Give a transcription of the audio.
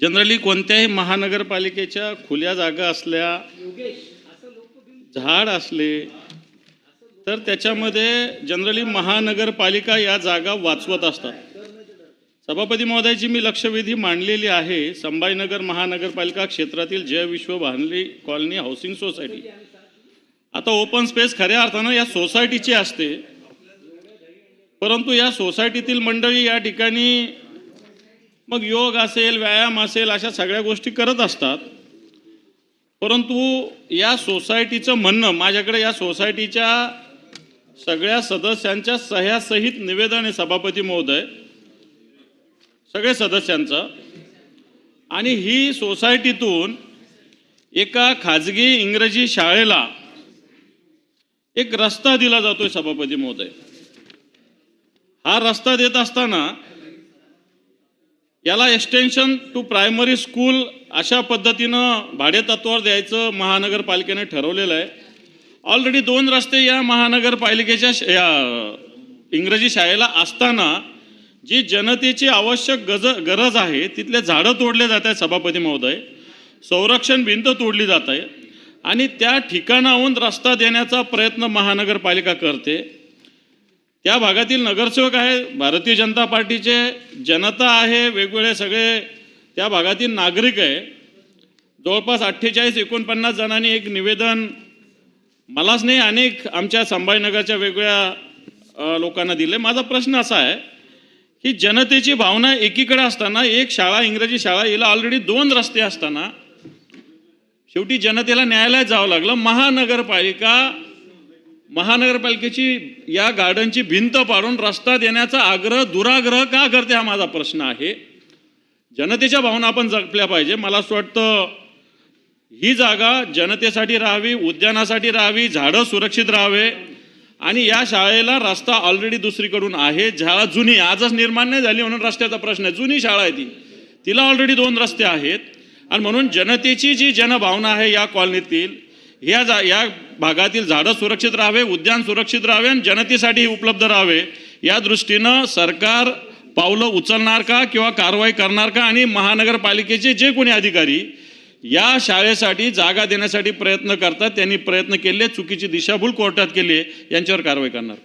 Generally कोणत्याही महानगरपालिकेच्या खुल्या जागा असल्या झाड असले तर त्याच्यामध्ये जनरली महानगरपालिका या जागा वाचवत असतात. सभापती महोदयाची मी लक्षवेधी मांडलेली आहे. संभाजीनगर महानगरपालिका क्षेत्रातील Jay Vishwa Bhanli colony housing society. आता ओपन स्पेस खऱ्या अर्थानं या सोसायटीची असते. परंतु या सोसायटीतील मंडळी या ठिकाणी मग योग असेल व्यायाम असेल अशा सगळ्या गोष्टी करत असतात. परंतु या सोसायटीचं म्हणणं माझ्याकडे या सोसायटीच्या सगळ्या सदस्यांच्या सह्यासहित निवेदन आहे सभापती महोदय. सगळे सदस्यांचं. आणि ही सोसायटीतून एका खाजगी इंग्रजी शाळेला एक रस्ता दिला जातोय सभापती महोदय. हा रस्ता देत असताना याला एक्सटेन्शन टू प्रायमरी स्कूल अशा पद्धतीनं भाडेतत्वावर द्यायचं महानगरपालिकेने ठरवलेलं आहे. ऑलरेडी दोन रस्ते या महानगरपालिकेच्या श- या इंग्रजी शाळेला असताना जी जनतेची आवश्यक गज गरज आहे तिथले झाडं तोडले जात आहेत सभापती महोदय. संरक्षण भिंत तोडली जात आहे. आणि त्या ठिकाणाहून रस्ता देण्याचा प्रयत्न महानगरपालिका करते. त्या भागातील नगरसेवक आहे भारतीय जनता पार्टीचे जनता आहे वेगवेगळे सगळे त्या भागातील नागरिक आहे. जवळपास अठ्ठेचाळीस एकोणपन्नास जणांनी एक निवेदन मलाच नाही अनेक आमच्या संभाजीनगरच्या वेगवेगळ्या लोकांना दिले माझा प्रश्न असा आहे की जनतेची भावना एकीकडे असताना एक शाळा इंग्रजी शाळा हिला ऑलरेडी दोन रस्ते असताना शेवटी जनतेला न्यायालयात जावं लागलं. महानगरपालिका महानगरपालिकेची या गार्डनची भिंत पाडून रस्ता देण्याचा आग्रह दुराग्रह का करते हा माझा प्रश्न आहे. जनतेच्या भावना आपण जपल्या पाहिजे. मला असं वाटतं ही जागा जनतेसाठी राहावी उद्यानासाठी राहावी झाडं सुरक्षित राहावे आणि या शाळेला रस्ता ऑलरेडी दुसरीकडून आहे. शाळा जुनी आजच निर्माण नाही झाली म्हणून रस्त्याचा प्रश्न आहे. जुनी शाळा आहे ती. तिला ऑलरेडी दोन रस्ते आहेत. आणि म्हणून जनतेची जी जनभावना आहे या कॉलनीतील या जा या भागातील झाडं सुरक्षित राहावे उद्यान सुरक्षित राहावे आणि जनतेसाठी उपलब्ध राहावे. या दृष्टीनं सरकार पावलं उचलणार का किंवा कारवाई करणार का आणि महानगरपालिकेचे जे कोणी अधिकारी या शाळेसाठी जागा देण्यासाठी प्रयत्न करतात त्यांनी प्रयत्न केले चुकीची दिशाभूल कोर्टात केली आहे यांच्यावर कारवाई करणार